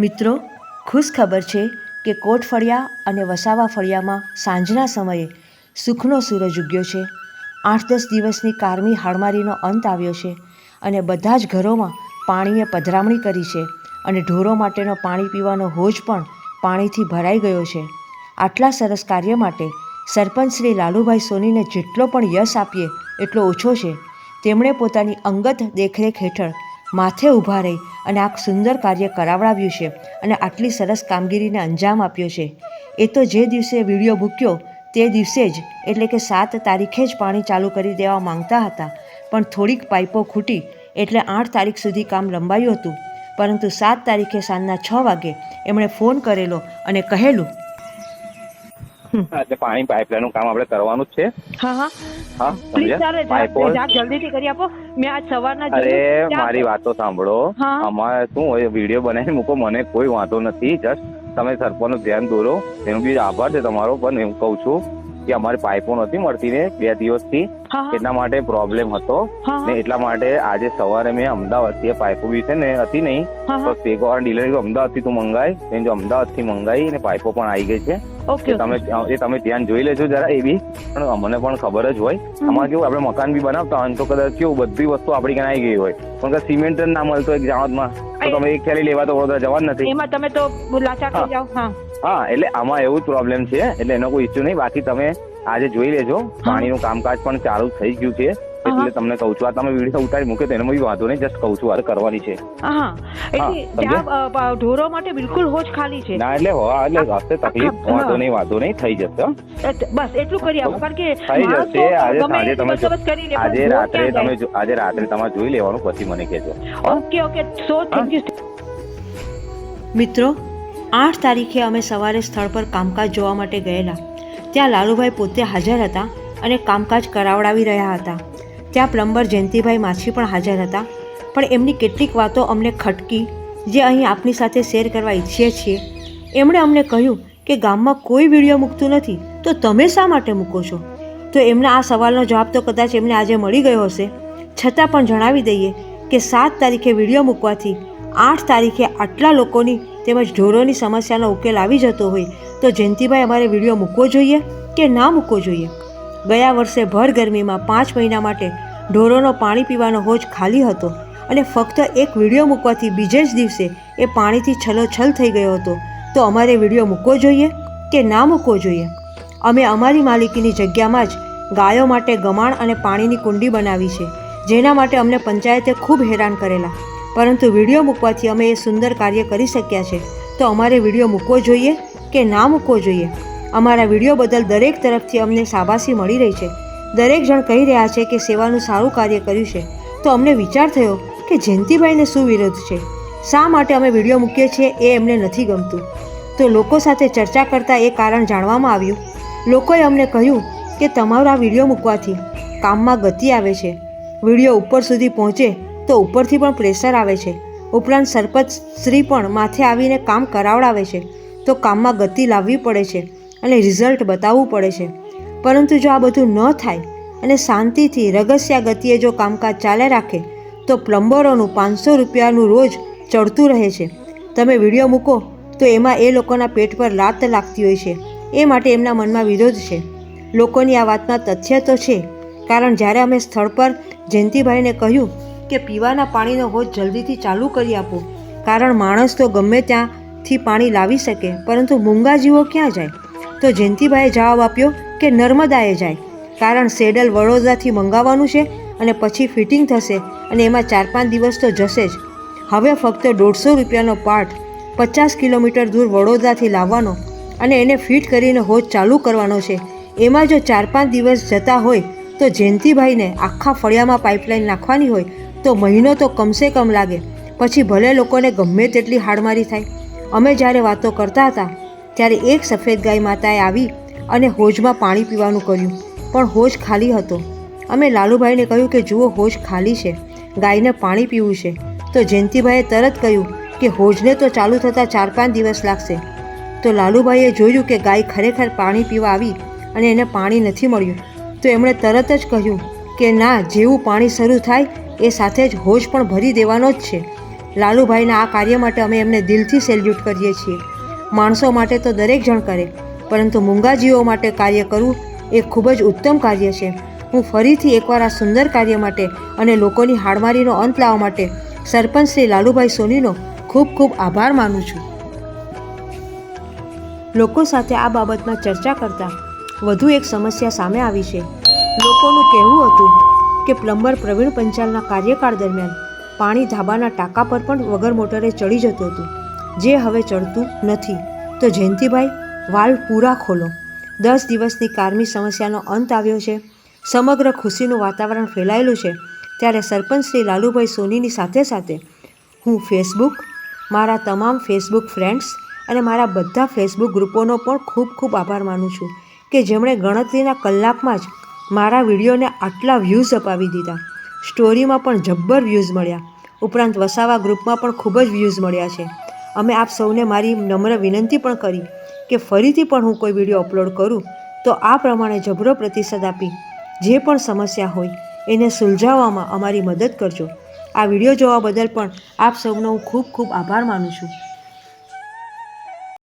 મિત્રો ખુશ ખબર છે કે કોટ ફળિયા અને વસાવા ફળિયામાં સાંજના સમયે સુખનો સૂરજ ઉગ્યો છે. આઠ દસ દિવસની કારમી હાડમારીનો અંત આવ્યો છે અને બધા જ ઘરોમાં પાણીએ પધરામણી કરી છે અને ઢોરો માટેનો પાણી પીવાનો હોજ પણ પાણીથી ભરાઈ ગયો છે. આટલા સરસ કાર્ય માટે સરપંચ શ્રી લાલુભાઈ સોનીને જેટલો પણ યશ આપીએ એટલો ઓછો છે. તેમણે પોતાની અંગત દેખરેખ હેઠળ માથે ઊભા રહી અને આ સુંદર કાર્ય કરાવડાવ્યું છે અને આટલી સરસ કામગીરીને અંજામ આપ્યો છે. એ તો જે દિવસે વીડિયો મૂક્યો, તે દિવસે જ, એટલે કે સાત તારીખે જ પાણી ચાલુ કરી દેવા માંગતા હતા. પણ થોડીક પાઇપો ખૂટી, એટલે આઠ તારીખ સુધી કામ લંબાયું હતું. પરંતુ સાત તારીખે સાંજના છ વાગે એમણે ફોન કરેલો અને કહેલું એટલે પાણી પાઇપલાઈનનું કામ આપણે કરવાનું જ છે. હા હા. હા પ્લીઝ સમજ્યા? સર પાઇપો જલ્દીથી કરી આપો. મેં આજ સવારના અરે મારી વાતો સાંભળો. અમારે શું હોય વીડિયો બનાવી મૂકો મને કોઈ વાંધો નથી જસ્ટ તમે સરપંચનું ધ્યાન દોરો. એનો બી આભાર છે તમારો પણ હું કહું છું કે અમારે પાઇપો નથી મળતી ને બે દિવસથી. હા હા. એટલા માટે પ્રોબ્લેમ હતો. ને એટલા માટે આજે સવારે મેં અમદાવાદથી પાઇપો બી છે ને હતી નહીં. તો હા ડીલર અમદાવાદથી તું મંગાય. એને જો અમદાવાદથી મંગાઈ ને પાઇપો પણ આવી ગઈ છે. ઓકે તમે એ તમે ધ્યાન જોઈ લેજો જરા એ બી. પણ અમને પણ ખબર જ હોય. આમાં કેવું આપણે મકાન બી બનાવતા હોય તો કદાચ કેવું બધી વસ્તુ આપણી ક્યાં આવી ગઈ હોય. પણ કદાચ સિમેન્ટ જ ના મળતો એક જાણતમાં તો તમે એક ખ્યાલી લેવા તો વડોદરા જવા નથી. એમાં તમે તો લાચાર થઈ જાવ હા. હા એટલે આમાં એવું પ્રોબ્લેમ છે. એટલે એનો કોઈ ઇસ્યુ નહીં. બાકી તમે આજે જોઈ લેજો. પાણીનું કામકાજ પણ ચાલુ થઈ ગયું છે. એટલે તમને કહું છું આ તમે વીડિયો ઉતારી મૂકે તો એનો બી વાંધો નહીં. જસ્ટ કહું છું આ કરવાની છે. હા હા. એટલે ત્યાં ઢોરો માટે બિલકુલ હોજ ખાલી છે. ના એટલે હા એટલે હશે તકલીફ વાંધો નહીં વાંધો નહીં થઈ જશે બસ એટલું કરી આપો કારણ કે થઈ જશે આજે સાંજે તમે આજે રાત્રે તમે આજે રાત્રે તમારે જોઈ લેવાનું પછી મને કહેજો. Okay okay. So thank you મિત્રો આઠ તારીખે અમે સવારે સ્થળ પર કામકાજ જોવા માટે ગયેલા. ત્યાં લાલુભાઈ પોતે હાજર હતા અને કામકાજ કરાવડાવી રહ્યા હતા. ત્યાં પ્લમ્બર જયંતિભાઈ માછી પણ હાજર હતા. પણ એમની કેટલીક વાતો અમને ખટકી, જે અહીં આપની સાથે શેર કરવા ઈચ્છીએ છીએ. એમણે અમને કહ્યું કે ગામમાં કોઈ વીડિયો મૂકતું નથી, તો તમે શા માટે મૂકો છો? તો એમના આ સવાલનો જવાબ તો કદાચ એમને આજે મળી ગયો હશે. છતાં પણ જણાવી દઈએ કે સાત તારીખે વીડિયો મૂકવાથી આઠ તારીખે આટલા લોકોની તેમજ ઢોરોની સમસ્યાનો ઉકેલ આવી જતો હોય તો જયંતિભાઈ અમારે વીડિયો મૂકવો જોઈએ કે ના મૂકવો જોઈએ? ગયા વર્ષે ભર ગરમીમાં પાંચ મહિના માટે ઢોરોનો પાણી પીવાનો હોજ ખાલી હતો અને ફક્ત એક વીડિયો મૂકવાથી બીજે જ દિવસે એ પાણીથી છલોછલ થઈ ગયો હતો. તો અમારે વીડિયો મૂકવો જોઈએ કે ના મૂકવો જોઈએ? અમે અમારી માલિકીની જગ્યામાં જ ગાયો માટે ગમાણ અને પાણીની કુંડી બનાવી છે, જેના માટે અમને પંચાયતે ખૂબ હેરાન કરેલા. પરંતુ વીડિયો મૂકવાથી અમે એ સુંદર કાર્ય કરી શક્યા છે. તો અમારે વીડિયો મૂકવો જોઈએ કે ના મૂકવો જોઈએ? અમારા વીડિયો બદલ દરેક તરફથી અમને શાબાશી મળી રહી છે. દરેક જણ કહી રહ્યા છે કે સેવાનું સારું કાર્ય કર્યું છે. તો અમને વિચાર થયો કે જયંતિભાઈને શું વિરોધ છે? શા માટે અમે વીડિયો મૂકીએ છીએ એ એમને નથી ગમતું? તો લોકો સાથે ચર્ચા કરતાં એ કારણ જાણવામાં આવ્યું. લોકોએ અમને કહ્યું કે તમારો વીડિયો મૂકવાથી કામમાં ગતિ આવે છે. વીડિયો ઉપર સુધી પહોંચે તો ઉપરથી પણ પ્રેશર આવે છે. ઉપરાંત સરપંચ શ્રી પણ માથે આવીને કામ કરાવડાવે છે. તો કામમાં ગતિ લાવવી પડે છે અને રિઝલ્ટ બતાવવું પડે છે. પરંતુ જો આ બધું ન થાય અને શાંતિથી રગસ્યા ગતિએ જો કામકાજ ચાલે રાખે, તો પ્લમ્બરોનું પાંચસો રૂપિયાનું રોજ ચડતું રહે છે. તમે વીડિયો મૂકો તો એમાં એ લોકોના પેટ પર લાત લાગતી હોય છે. એ માટે એમના મનમાં વિરોધ છે. લોકોની આ વાતમાં તથ્ય તો છે. કારણ જ્યારે અમે સ્થળ પર જયંતિભાઈને કહ્યું કે પીવાના પાણીનો હોજ જલ્દીથી ચાલુ કરી આપો. કારણ માણસ તો ગમે ત્યાંથી પાણી લાવી શકે, પરંતુ મૂંગા જીવો ક્યાં જાય? તો જયંતિભાઈએ જવાબ આપ્યો કે નર્મદાએ જાય. કારણ સેડલ વડોદરાથી મંગાવવાનું છે અને પછી ફિટિંગ થશે અને એમાં ચાર પાંચ દિવસ તો જશે જ. હવે ફક્ત દોઢસો રૂપિયાનો પાર્ટ પચાસ કિલોમીટર દૂર વડોદરાથી લાવવાનો અને એને ફિટ કરીને હોજ ચાલુ કરવાનો છે. એમાં જો ચાર પાંચ દિવસ જતા હોય, તો જયંતિભાઈને આખા ફળિયામાં પાઇપલાઇન નાખવાની હોય તો મહિનો તો કમસે કમ લાગે. પછી ભલે લોકોને ગમે તેટલી હાડમારી થાય. અમે જ્યારે વાતો કરતા હતા, ત્યારે એક સફેદ ગાય માતાએ આવી અને હોજમાં પાણી પીવાનું કર્યું. પણ હોજ ખાલી હતો. અમે લાલુભાઈને કહ્યું કે, જુઓ, હોજ ખાલી છે. ગાયને પાણી પીવું છે. તો જયંતિભાઈએ તરત કહ્યું કે, હોજને તો ચાલુ થતાં ચાર પાંચ દિવસ લાગશે. તો લાલુભાઈએ જોયું કે ગાય ખરેખર પાણી પીવા આવી અને એને પાણી નથી મળ્યું. તો એમણે તરત જ કહ્યું કે ના, જેવું પાણી શરૂ થાય, એ સાથે જ હોજ પણ ભરી દેવાનો જ છે. લાલુભાઈના આ કાર્ય માટે અમે એમને દિલથી સેલ્યુટ કરીએ છીએ. માણસો માટે તો દરેક જણ કરે, પરંતુ મૂંગાજીઓ માટે કાર્ય કરવું એ ખૂબ જ ઉત્તમ કાર્ય છે. હું ફરીથી એકવાર આ સુંદર કાર્ય માટે અને લોકોની હાડમારીનો અંત લાવવા માટે સરપંચ શ્રી લાલુભાઈ સોનીનો ખૂબ ખૂબ આભાર માનું છું. લોકો સાથે આ બાબતમાં ચર્ચા કરતાં વધુ એક સમસ્યા સામે આવી છે. લોકોનું કહેવું હતું કે પ્લમ્બર પ્રવીણ પંચાલના કાર્યકાળ દરમિયાન પાણી ધાબાના ટાંકા પર પણ વગર મોટરે ચડી જતું હતું. જે હવે ચડતું નથી. તો જયંતિભાઈ, વાલ પૂરા ખોલો. દસ દિવસની કારમી સમસ્યાનો અંત આવ્યો છે. સમગ્ર ખુશીનું વાતાવરણ ફેલાયેલું છે. ત્યારે સરપંચ શ્રી લાલુભાઈ સોનીની સાથે સાથે હું ફેસબુક, મારા તમામ ફેસબુક ફ્રેન્ડ્સ અને મારા બધા ફેસબુક ગ્રુપોનો પણ ખૂબ ખૂબ આભાર માનું છું કે જેમણે ગણતરીના કલાકમાં જ મારા વિડીયોને આટલા વ્યૂઝ અપાવી દીધા. સ્ટોરીમાં પણ જબ્બર વ્યૂઝ મળ્યા. ઉપરાંત વસાવા ગ્રુપમાં પણ ખૂબ જ વ્યૂઝ મળ્યા છે. અમે આપ સૌને મારી નમ્ર વિનંતી પણ કરી કે ફરીથી પણ હું કોઈ વીડિયો અપલોડ કરું, તો આ પ્રમાણે જબરો પ્રતિસાદ આપી. જે પણ સમસ્યા હોય, એને સુલઝાવવામાં અમારી મદદ કરજો. આ વીડિયો જોવા બદલ પણ આપ સૌનો હું ખૂબ ખૂબ આભાર માનું છું.